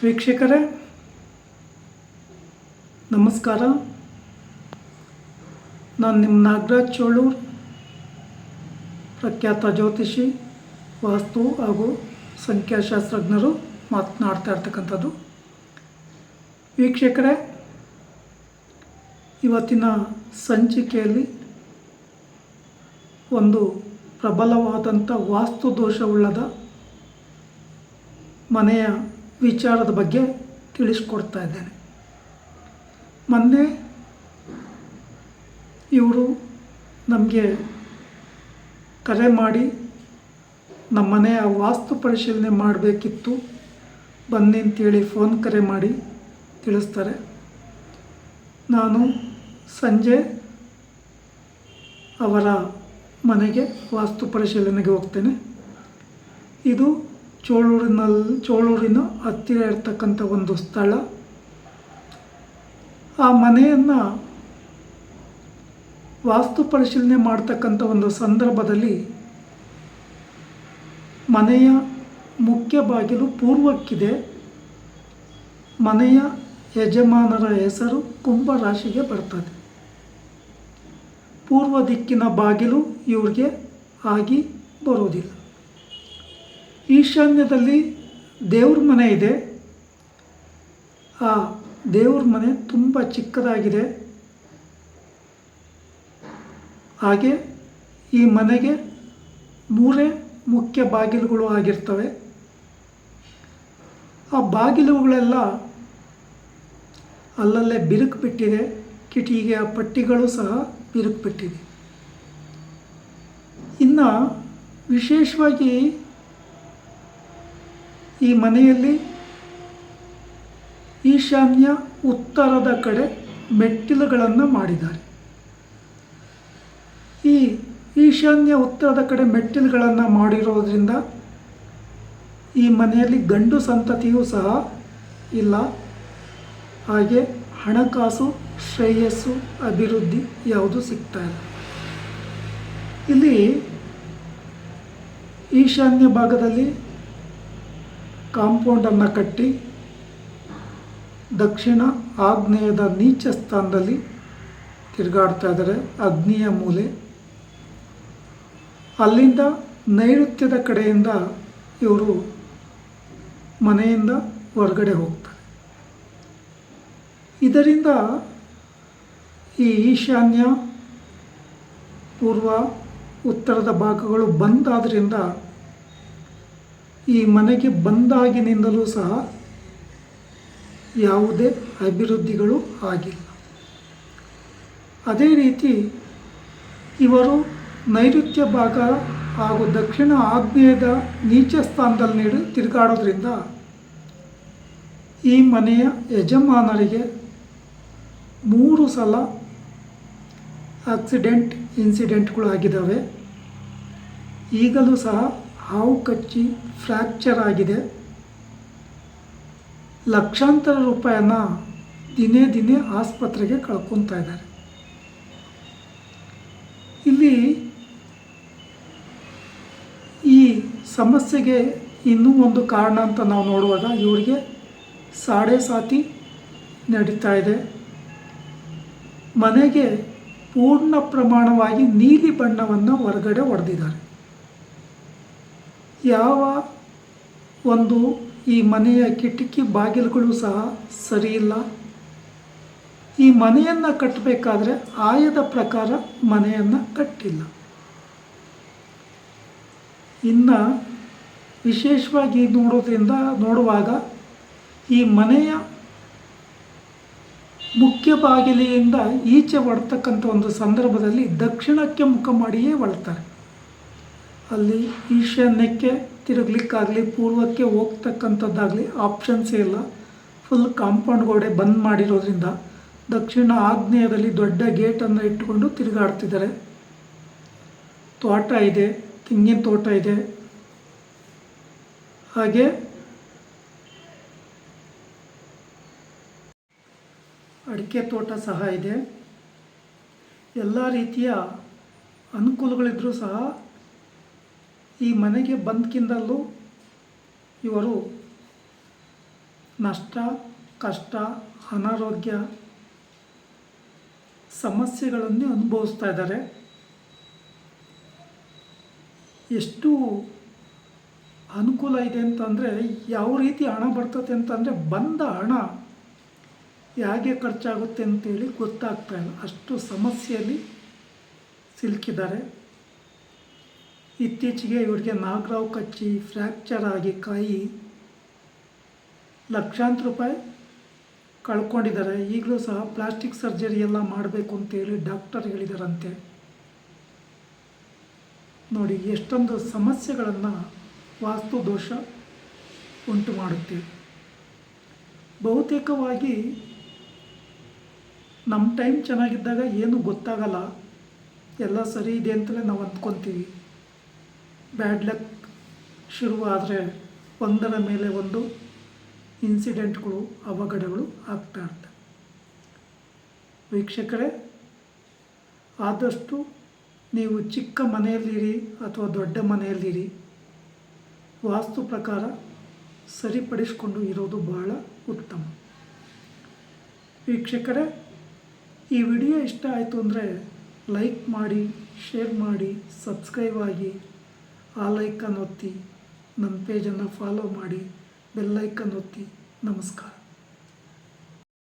ವೀಕ್ಷಕರೇ, ನಮಸ್ಕಾರ. ನಾನು ನಿಮ್ಮ ನಾಗರಾಜ್ ಚೋಳೂರ್ ಪ್ರಖ್ಯಾತ ಜ್ಯೋತಿಷಿ, ವಾಸ್ತು ಹಾಗೂ ಸಂಖ್ಯಾಶಾಸ್ತ್ರಜ್ಞರು ಮಾತನಾಡ್ತಾ ಇರ್ತಕ್ಕಂಥದ್ದು. ವೀಕ್ಷಕರೇ, ಇವತ್ತಿನ ಸಂಚಿಕೆಯಲ್ಲಿ ಒಂದು ಪ್ರಬಲವಾದಂಥ ವಾಸ್ತು ದೋಷವುಳ್ಳದ ಮನೆಯ ವಿಚಾರದ ಬಗ್ಗೆ ತಿಳಿಸ್ಕೊಡ್ತಾ ಇದ್ದೇನೆ. ಮೊನ್ನೆ ಇವರು ನಮಗೆ ಕರೆ ಮಾಡಿ ನಮ್ಮ ಮನೆಯ ವಾಸ್ತು ಪರಿಶೀಲನೆ ಮಾಡಬೇಕಿತ್ತು, ಬನ್ನಿ ಅಂತೇಳಿ ಫೋನ್ ಕರೆ ಮಾಡಿ ತಿಳಿಸ್ತಾರೆ. ನಾನು ಸಂಜೆ ಅವರ ಮನೆಗೆ ವಾಸ್ತು ಪರಿಶೀಲನೆಗೆ ಹೋಗ್ತೇನೆ. ಇದು ಚೋಳೂರಿನಲ್ಲಿ, ಚೋಳೂರಿನ ಹತ್ತಿರ ಇರ್ತಕ್ಕಂಥ ಒಂದು ಸ್ಥಳ. ಆ ಮನೆಯನ್ನು ವಾಸ್ತು ಪರಿಶೀಲನೆ ಮಾಡ್ತಕ್ಕಂಥ ಒಂದು ಸಂದರ್ಭದಲ್ಲಿ ಮನೆಯ ಮುಖ್ಯ ಬಾಗಿಲು ಪೂರ್ವಕ್ಕಿದೆ. ಮನೆಯ ಯಜಮಾನರ ಹೆಸರು ಕುಂಭ ರಾಶಿಗೆ ಬರ್ತದೆ. ಪೂರ್ವ ದಿಕ್ಕಿನ ಬಾಗಿಲು ಇವ್ರಿಗೆ ಆಗಿ ಬರೋದಿಲ್ಲ ಈಶಾನ್ಯದಲ್ಲಿ ದೇವ್ರ ಮನೆ ಇದೆ. ಆ ದೇವ್ರ ಮನೆ ತುಂಬ ಚಿಕ್ಕದಾಗಿದೆ. ಹಾಗೆ ಈ ಮನೆಗೆ ಮೂರೇ ಮುಖ್ಯ ಬಾಗಿಲುಗಳು ಆಗಿರ್ತವೆ. ಆ ಬಾಗಿಲುಗಳೆಲ್ಲ ಅಲ್ಲಲ್ಲೇ ಬಿರುಕು ಬಿಟ್ಟಿದೆ ಕಿಟಿಕಿಯ ಪಟ್ಟಿಗಳು ಸಹ ಬಿರುಕು ಬಿಟ್ಟಿದೆ ಇನ್ನು ವಿಶೇಷವಾಗಿ ಈ ಮನೆಯಲ್ಲಿ ಈಶಾನ್ಯ ಉತ್ತರದ ಕಡೆ ಮೆಟ್ಟಿಲುಗಳನ್ನು ಮಾಡಿದ್ದಾರೆ. ಈ ಈಶಾನ್ಯ ಉತ್ತರದ ಕಡೆ ಮೆಟ್ಟಿಲುಗಳನ್ನು ಮಾಡಿರೋದ್ರಿಂದ ಈ ಮನೆಯಲ್ಲಿ ಗಂಡು ಸಂತತಿಯೂ ಸಹ ಇಲ್ಲ. ಹಾಗೆ ಹಣಕಾಸು, ಶ್ರೇಯಸ್ಸು, ಅಭಿವೃದ್ಧಿ ಯಾವುದು ಸಿಗ್ತಾ ಇಲ್ಲ. ಇಲ್ಲಿ ಈಶಾನ್ಯ ಭಾಗದಲ್ಲಿ ಕಾಂಪೌಂಡನ್ನು ಕಟ್ಟಿ ದಕ್ಷಿಣ ಆಗ್ನೇಯದ ನೀಚ ಸ್ಥಾನದಲ್ಲಿ ತಿರುಗಾಡ್ತಾ ಇದ್ದಾರೆ ಅಗ್ನಿಯ ಮೂಲೆ. ಅಲ್ಲಿಂದ ನೈಋತ್ಯದ ಕಡೆಯಿಂದ ಇವರು ಮನೆಯಿಂದ ಹೊರಗಡೆ ಹೋಗ್ತಾರೆ. ಇದರಿಂದ ಈ ಈಶಾನ್ಯ, ಪೂರ್ವ, ಉತ್ತರದ ಭಾಗಗಳು ಬಂದಾದ್ರಿಂದ ಈ ಮನೆಗೆ ಬಂದಾಗಿನಿಂದಲೂ ಸಹ ಯಾವುದೇ ಅಭಿವೃದ್ಧಿಗಳು ಆಗಿಲ್ಲ. ಅದೇ ರೀತಿ ಇವರು ನೈಋತ್ಯ ಭಾಗ ಹಾಗೂ ದಕ್ಷಿಣ ಆಗ್ನೇಯದ ನೀಚ ಸ್ಥಾನದಲ್ಲಿ ನೀಡಿ ತಿರುಗಾಡೋದ್ರಿಂದ ಈ ಮನೆಯ ಯಜಮಾನರಿಗೆ ಮೂರು ಸಲ ಆಕ್ಸಿಡೆಂಟ್ ಇನ್ಸಿಡೆಂಟ್ಗಳು ಆಗಿದ್ದಾವೆ ಈಗಲೂ ಸಹ ಹಾವು ಕಚ್ಚಿ ಫ್ರ್ಯಾಕ್ಚರ್ ಆಗಿದೆ. ಲಕ್ಷಾಂತರ ರೂಪಾಯನ್ನ ದಿನೇ ದಿನೇ ಆಸ್ಪತ್ರೆಗೆ ಕಳ್ಕೊತಾ ಇದ್ದಾರೆ. ಇಲ್ಲಿ ಈ ಸಮಸ್ಯೆಗೆ ಇನ್ನೂ ಒಂದು ಕಾರಣ ಅಂತ ನಾವು ನೋಡುವಾಗ ಇವರಿಗೆ ಸಾಡೆ ಸಾತಿ ನಡೀತಾ ಇದೆ. ಮನೆಗೆ ಪೂರ್ಣ ಪ್ರಮಾಣವಾಗಿ ನೀಲಿ ಬಣ್ಣವನ್ನು ಹೊರಗಡೆ ಹೊಡೆದಿದ್ದಾರೆ ಯಾವ ಒಂದು ಈ ಮನೆಯ ಕಿಟಕಿ ಬಾಗಿಲುಗಳು ಸಹ ಸರಿಯಿಲ್ಲ ಈ ಮನೆಯನ್ನು ಕಟ್ಟಬೇಕಾದ್ರೆ ಆಯದ ಪ್ರಕಾರ ಮನೆಯನ್ನು ಕಟ್ಟಿಲ್ಲ. ಇನ್ನು ವಿಶೇಷವಾಗಿ ನೋಡೋದ್ರಿಂದ ನೋಡುವಾಗ ಈ ಮನೆಯ ಮುಖ್ಯ ಬಾಗಿಲಿಯಿಂದ ಈಚೆ ಹೊಡ್ತಕ್ಕಂಥ ಒಂದು ಸಂದರ್ಭದಲ್ಲಿ ದಕ್ಷಿಣಕ್ಕೆ ಮುಖ ಮಾಡಿಯೇ ಹೊಳ್ತಾರೆ ಅಲ್ಲಿ ಈಶಾನ್ಯಕ್ಕೆ ತಿರುಗ್ಲಿಕ್ಕಾಗಲಿ, ಪೂರ್ವಕ್ಕೆ ಹೋಗ್ತಕ್ಕಂಥದ್ದಾಗಲಿ ಆಪ್ಷನ್ಸೇ ಇಲ್ಲ. ಫುಲ್ ಕಾಂಪೌಂಡ್ ಗೋಡೆ ಬಂದ್ ಮಾಡಿರೋದ್ರಿಂದ ದಕ್ಷಿಣ ಆಗ್ನೇಯದಲ್ಲಿ ದೊಡ್ಡ ಗೇಟನ್ನು ಇಟ್ಟುಕೊಂಡು ತಿರುಗಾಡ್ತಿದ್ದಾರೆ. ತೋಟ ಇದೆ, ತೆಂಗಿನ ತೋಟ ಇದೆ. ಹಾಗೆ ಅಡಿಕೆ ತೋಟ ಸಹ ಇದೆ. ಎಲ್ಲ ರೀತಿಯ ಅನುಕೂಲಗಳಿದ್ದರೂ ಸಹ ಈ ಮನೆಗೆ ಬಂದ್ಕಿಂದಲೂ ಇವರು ನಷ್ಟ, ಕಷ್ಟ, ಅನಾರೋಗ್ಯ, ಸಮಸ್ಯೆಗಳನ್ನು ಅನುಭವಿಸ್ತಾ ಇದ್ದಾರೆ. ಎಷ್ಟು ಅನುಕೂಲ ಇದೆ ಅಂತಂದರೆ ಯಾವ ರೀತಿ ಹಣ ಬರ್ತದೆ ಅಂತಂದರೆ ಬಂದ ಹಣ ಹೇಗೆ ಖರ್ಚಾಗುತ್ತೆ ಅಂತೇಳಿ ಗೊತ್ತಾಗ್ತಾ ಇಲ್ಲ. ಅಷ್ಟು ಸಮಸ್ಯೆಯಲ್ಲಿ ಸಿಲುಕಿದ್ದಾರೆ. ಇತ್ತೀಚೆಗೆ ಇವರಿಗೆ ನಾಗರಾವ್ ಕಚ್ಚಿ ಫ್ರ್ಯಾಕ್ಚರ್ ಆಗಿ ಕಾಯಿ ಲಕ್ಷಾಂತರ ರೂಪಾಯಿ ಕಳ್ಕೊಂಡಿದ್ದಾರೆ. ಈಗಲೂ ಸಹ ಪ್ಲಾಸ್ಟಿಕ್ ಸರ್ಜರಿ ಎಲ್ಲ ಮಾಡಬೇಕು ಅಂತೇಳಿ ಡಾಕ್ಟರ್ ಹೇಳಿದಾರಂತೆ. ನೋಡಿ, ಎಷ್ಟೊಂದು ಸಮಸ್ಯೆಗಳನ್ನು ವಾಸ್ತು ದೋಷ ಉಂಟು ಮಾಡುತ್ತೆ. ಬಹುತೇಕವಾಗಿ ನಮ್ಮ ಟೈಮ್ ಚೆನ್ನಾಗಿದ್ದಾಗ ಏನೂ ಗೊತ್ತಾಗಲ್ಲ. ಎಲ್ಲ ಸರಿ ಇದೆ ಅಂತಲೇ ನಾವು ಅಂದ್ಕೊತೀವಿ. ಬ್ಯಾಡ್ ಲಕ್ ಶುರುವಾದರೆ ಒಂದರ ಮೇಲೆ ಒಂದು ಇನ್ಸಿಡೆಂಟ್ಗಳು ಅವಘಡಗಳು ಆಗ್ತಾ ಇರ್ತವೆ ವೀಕ್ಷಕರೇ, ಆದಷ್ಟು ನೀವು ಚಿಕ್ಕ ಮನೆಯಲ್ಲಿರಿ ಅಥವಾ ದೊಡ್ಡ ಮನೆಯಲ್ಲಿರಿ. ವಾಸ್ತು ಪ್ರಕಾರ ಸರಿಪಡಿಸಿಕೊಂಡು ಇರೋದು ಬಹಳ ಉತ್ತಮ. ವೀಕ್ಷಕರೇ, ಈ ವಿಡಿಯೋ ಇಷ್ಟ ಆಯಿತು ಅಂದರೆ ಲೈಕ್ ಮಾಡಿ, ಶೇರ್ ಮಾಡಿ, ಸಬ್ಸ್ಕ್ರೈಬ್ ಆಗಿ. ಆ ಲೈಕನ್ನು ಒತ್ತಿ ನನ್ನ ಪೇಜನ್ನು ಫಾಲೋ ಮಾಡಿ ಬೆಲ್ಲೈಕನ್ ಒತ್ತಿ ನಮಸ್ಕಾರ.